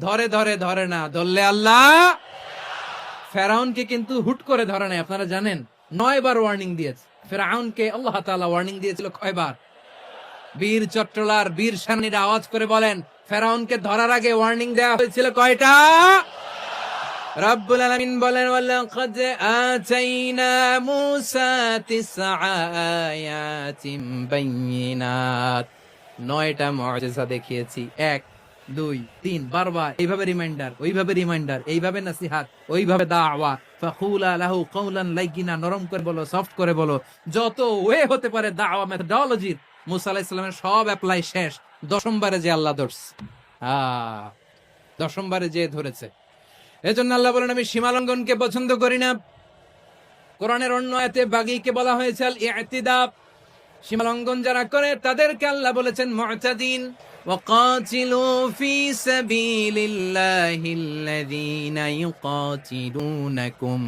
ধরে ধরে ধরে না। ধরলে আল্লাহ? ফেরাউনকে কিন্তু হুট করে ধরে নাই, আপনারা জানেন। নয় বার ওয়ার্নিং দিয়েছে। ফেরাউনকে আল্লাহ তাআলা ওয়ার্নিং দিয়েছিল কয়বার? বীর চট্টলার, বীর সামনের আওয়াজ করে বলেন, ফেরাউনকে ধরার আগে ওয়ার্নিং দেওয়া হয়েছিল কয়টা? রব্বুল আলামিন বলেন, ওয়ালাকাদ আতাইনা মূসা তিসআ আয়াতিন বাইয়িনাত নয়টা মুআজিজা দেখিয়েছি। এক দুই, তিন, বারবার এইভাবে রিমাইন্ডার ওইভাবে রিমাইন্ডার এইভাবে নাসিহাত, ওইভাবে দাওয়া। নরম করে বলো সফট করে বলো। যত ওয়ে হতে পারে দাওয়া মেথডোলজির সব অ্যাপ্লাই শেষ। দশমবারে যে আল্লাহ ধরছে। দশমবারে যে ধরেছে। এজন্য আল্লাহ বলেন, আমি সীমালঙ্ঘনকে পছন্দ করি না। কোরআনের অন্য আয়াতে বাগীকে বলা হয়েছে ইতিদা সীমালঙ্ঘন যারা করে, তাদেরকে আল্লাহ বলেছেন, মুতাদিন। وقاتلوا في سبيل الله الذين يقاتلونكم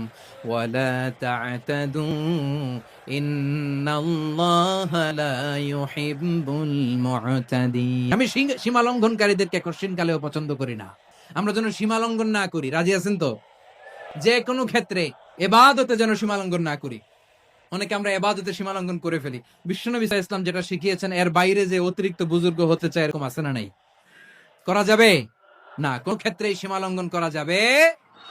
ولا تعتدوا إن الله لا يحب المعتدين. আমি সীমা লঙ্ঘনকারীদেরকে কোশ্চিন কালেও পছন্দ করি না। আমরা যেন সীমা লঙ্ঘন না করি। রাজি আছেন তো? যে কোনো ক্ষেত্রে এবাদতে যেন সীমা লঙ্ঘন না করি। অনেকে আমরা এবাদতে সীমালঙ্ঘন করে ফেলি। বিশ্বনবী ইসলাম যেটা শিখিয়েছেন, এর বাইরে যে অতিরিক্ত বুজুর্গ হতে চায়, এরকম আছে না নাই? করা যাবে? না, কোন ক্ষেত্রে সীমালঙ্ঘন করা যাবে